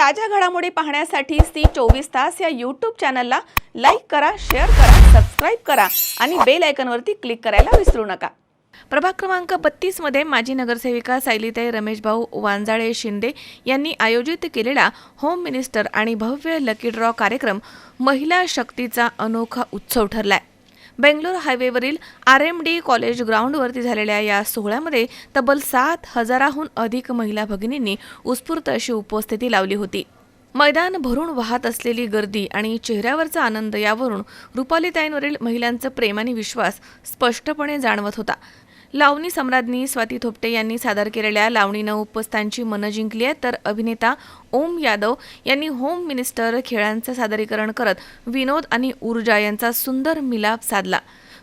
ताज्या घडामोडी पाहण्यासाठी सी चोवीस तास या यूट्यूब चॅनलला लाईक करा शेअर करा सबस्क्राईब करा आणि बेल आयकनवरती क्लिक करायला विसरू नका. प्रभाग क्रमांक बत्तीसमध्ये माजी नगरसेविका सायलीताई रमेशभाऊ वांजाळे शिंदे यांनी आयोजित केलेला होम मिनिस्टर आणि भव्य लकी ड्रॉ कार्यक्रम महिला शक्तीचा अनोखा उत्सव ठरलाय. बेंगलोर हायवेवरील आर एम डी कॉलेज ग्राउंडवरती झालेल्या या सोहळ्यामध्ये तब्बल सात हजाराहून अधिक महिला भगिनींनी उत्स्फूर्त अशी उपस्थिती लावली होती. मैदान भरून वाहत असलेली गर्दी आणि चेहऱ्यावरचा आनंद यावरून रुपालीताईंवरील महिलांचं प्रेम आणि विश्वास स्पष्टपणे जाणवत होता. लावणी सम्राज्ञी स्वाती थोपटे यांनी सादर केलेल्या लावणीनं उपस्थांची मनं जिंकली आहेत. तर अभिनेता ओम यादव यांनी होम मिनिस्टर खेळांचं सादरीकरण करत विनोद आणि ऊर्जा यांचा सुंदर मिलाप साधला.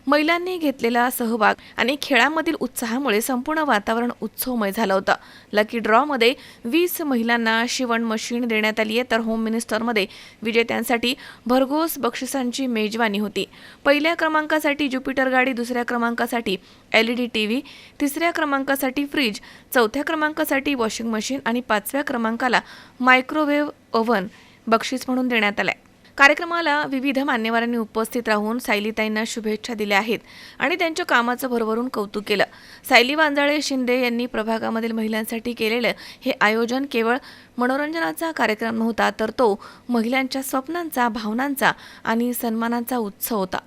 महिलांनी घेतलेला सहभाग आणि खेळामधील उत्साहामुळे संपूर्ण वातावरण उत्सवमय झालं होतं. लकी ड्रॉमध्ये वीस महिलांना शिवण मशीन देण्यात आली आहे तर होम मिनिस्टरमध्ये विजेत्यांसाठी भरघोस बक्षिसांची मेजवानी होती. पहिल्या क्रमांकासाठी ज्युपिटर गाडी दुसऱ्या क्रमांकासाठी L E D T V तिसऱ्या क्रमांकासाठी फ्रीज चौथ्या क्रमांकासाठी वॉशिंग मशीन आणि पाचव्या क्रमांकाला मायक्रोवेव्ह ओव्हन बक्षीस म्हणून देण्यात आलाय. कार्यक्रमाला विविध मान्यवरांनी उपस्थित राहून सायलीताईंना शुभेच्छा दिल्या आहेत आणि त्यांच्या कामाचं भरभरून कौतुक केलं. सायली वांजाळे शिंदे यांनी प्रभागामधील महिलांसाठी केलेलं हे आयोजन केवळ मनोरंजनाचा कार्यक्रम नव्हता तर तो महिलांच्या स्वप्नांचा भावनांचा आणि सन्मानाचा उत्सव होता.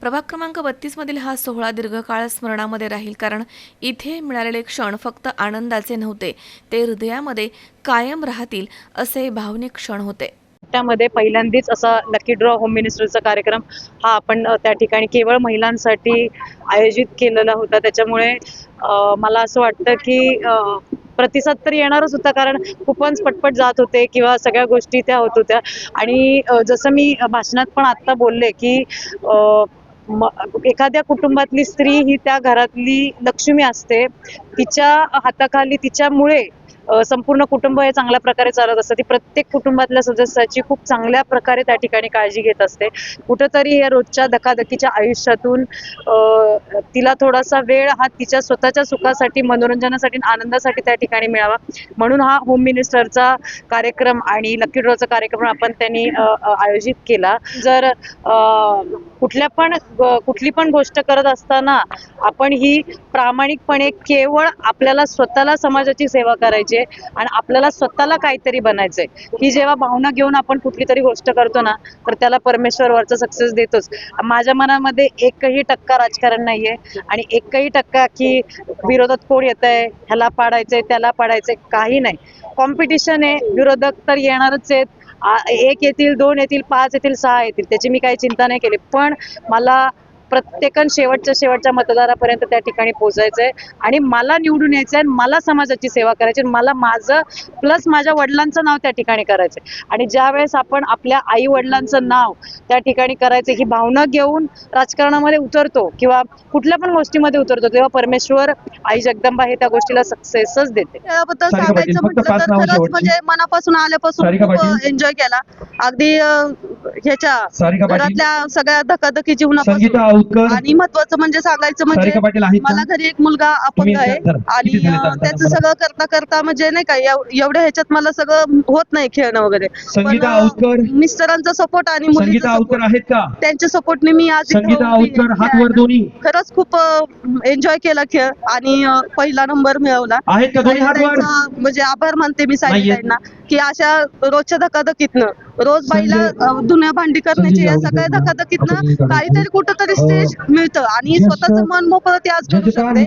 प्रभाग क्रमांक बत्तीसमधील हा सोहळा दीर्घकाळ स्मरणामध्ये राहील कारण इथे मिळालेले क्षण फक्त आनंदाचे नव्हते ते हृदयामध्ये कायम राहतील असे भावनिक क्षण होते. त्यामध्ये पहिल्यांदाच असा लकी ड्रॉ होम मिनिस्टरचा कार्यक्रम हा आपण त्या ठिकाणी केवळ महिलांसाठी आयोजित केलेला होता. त्याच्यामुळे मला असं वाटतं की प्रतिसाद तर येणारच होता कारण कुपन्स पटपट जात होते किंवा सगळ्या गोष्टी त्या होत होत्या. आणि जसं मी भाषणात पण आत्ता बोलले की एखाद्या कुटुंबातली स्त्री ही त्या घरातली लक्ष्मी असते. तिच्या हाताखाली तिच्यामुळे संपूर्ण कुटुंब हे चांगल्या प्रकारे चालत असतं. ती प्रत्येक कुटुंबातल्या सदस्याची खूप चांगल्या प्रकारे त्या ठिकाणी काळजी घेत असते. कुठंतरी या रोजच्या धकाधकीच्या आयुष्यातून तिला थोडासा वेळ हा तिच्या स्वतःच्या सुखासाठी मनोरंजनासाठी आणि आनंदासाठी त्या ठिकाणी मिळावा. म्हणून हा होम मिनिस्टरचा कार्यक्रम आणि लकी ड्रॉचा कार्यक्रम आपण त्यांनी आयोजित केला. जर कुठल्या पण कुठली पण गोष्ट करत असताना आपण ही प्रामाणिकपणे केवळ आपल्याला स्वतःला समाजाची सेवा करायची आहे आणि आपल्याला स्वतःला काहीतरी बनायचंय. ही जेव्हा भावना घेऊन आपण कुठली तरी गोष्ट करतो ना तर त्याला परमेश्वर वरचा सक्सेस देतोच. माझ्या मनामध्ये एकही टक्का राजकारण नाहीये. आणि एकही टक्का की विरोधात कोण येत आहे ह्याला पाडायचंय त्याला पाडायचंय काही नाही. कॉम्पिटिशन आहे विरोधक तर येणारच आहेत. एक येतील दोन येतील पाच येतील सहा येतील. त्याची मी काही चिंता नाही केली. पण मला प्रत्येकन शेवटच्या शेवटच्या मतदारापर्यंत त्या ठिकाणी पोहोचायचंय. आणि मला निवडून यायचंय आणि मला समाजाची सेवा करायची आणि मला माझं प्लस माझ्या वडिलांचं नाव त्या ठिकाणी करायचंय. आणि ज्या वेळेस आपण आपल्या आई वडिलांचं नाव त्या ठिकाणी करायचं ही भावना घेऊन राजकारणामध्ये उतरतो किंवा कुठल्या पण गोष्टीमध्ये उतरतो तेव्हा परमेश्वर आई जगदंबा हे त्या गोष्टीला सक्सेसच देते. सारिका सांगायचं म्हटलं तर खरंच. म्हणजे मनापासून आल्यापासून खूप. एन्जॉय केला. अगदी ह्याच्या घरातल्या सगळ्या धकाधकी जीवनापासून आणि महत्वाचं म्हणजे सांगायचं म्हणजे सारिका पाटील आहेत का? मला घरी एक मुलगा अपंग आहे. आणि किती अं? त्याचं सगळं करता करता म्हणजे नाही का एव- एवढ्या ह्याच्यात मला सगळं होत नाही खेळणं वगैरे संगीता पण, अं, औतकर मिस्टरांचा सपोर्ट आणि संगीता मुलीचा support, आहेत का त्यांच्या सपोर्टने मी आज इथं संगीता उभी औतकर आहे. हात वर दोन्ही खरंच खूप एन्जॉय केला खेळ आणि अं, पहिला नंबर मिळवला आहेत का दोन्ही हात वर ताईंचा म्हणजे आभार मानते मी नाहीये. की अशा रोजच्या धकाधकीतनं रोज बाईला संजय- अं, धुण्या भांडी करण्याची संजय या जावडेकर सगळ्या आपण धकाधकीतनं हे. काहीतरी कुठंतरी अं, स्टेज मिळतं. आणि स्वतःचं मन मोकळं ती आज करू शकते.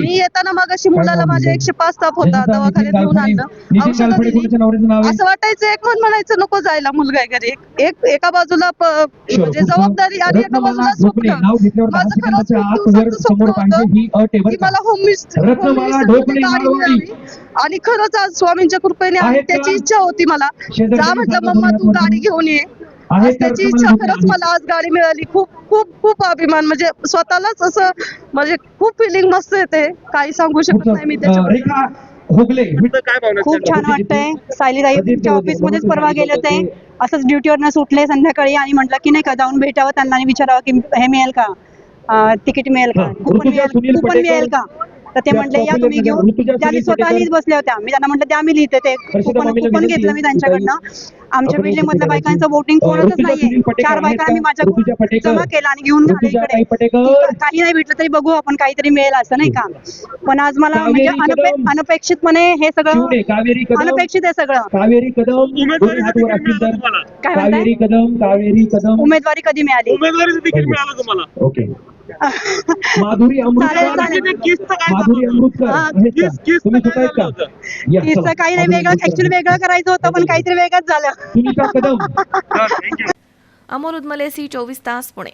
मी येताना मागाशी मुलाला नाव माझ्या? एकशे पाच ताप होता दवाखान्यात गालफाडे. आणलं औषधं असं वाटायचं एक मन म्हणायचं नको जायला मुलगा आहे घरी. एक- एक बाजूला म्हणजे. जबाबदारी आणि एका बाजूला स्वप्न माझं खरंच खूप दिवसाचं स्वप्न होतं की? मला होम मिनिस्टर ढोकळे मारवाडी. आणि खरंच आज स्वामींच्या कृपेने? त्याची इच्छा होती मला. जा म्हटलं मम्मा तू गाडी घेऊन ये. आज त्याची इच्छा? खरंच मला आज गाडी मिळाली. खूप खूप खूप अभिमान. म्हणजे स्वतःलाच असं म्हणजे खूप फिलिंग मस्त येते. काही सांगू शकत नाही मी त्याच्या रेखा होगले खूप छान वाटतंय. सायलीताईच्या ऑफिस मध्येच परवा गेले होते. असंच ड्युटीवरनं सुटले संध्याकाळी आणि म्हटलं की नाही का जाऊन भेटावं त्यांना आणि विचारावं की हे मिळेल का? तिकीट मिळेल का? कुपन मिळेल कुपन. मिळेल का? तर ते म्हटले या तुम्ही घेऊन. त्या स्वतः. लिहित बसल्या होत्या. मी त्यांना म्हटलं द्या मी लिहिते ते कुपन कुपन घेतलं मी त्यांच्याकडनं. आमच्या बिल्डिंग मधल्या बायकांचं. वोटिंग कोणच नाहीये. चार आहेत बायकांनी का? ऋतुजा माझ्याकडून पटेकर. जमा केला आणि घेऊन इकडे काही नाही भेटलं तरी बघू आपण काहीतरी मिळेल असं नाही का? पण आज मला म्हणजे. अनपेक्षितपणे हे सगळं अनपेक्षित आहे सगळं. कावेरी कदम. काय? कावेरी कदम कावेरी कदम. उमेदवारी कधी? मिळाली तुम्हाला. ओके. माधुरी अमृतकर. काही नाही वेगळं. ऍक्च्युली वेगळं करायचं होतं पण काहीतरी वेगळंच झालं. Sunita Kadam. Thank you Amol Udamle C चोवीस तास पुणे.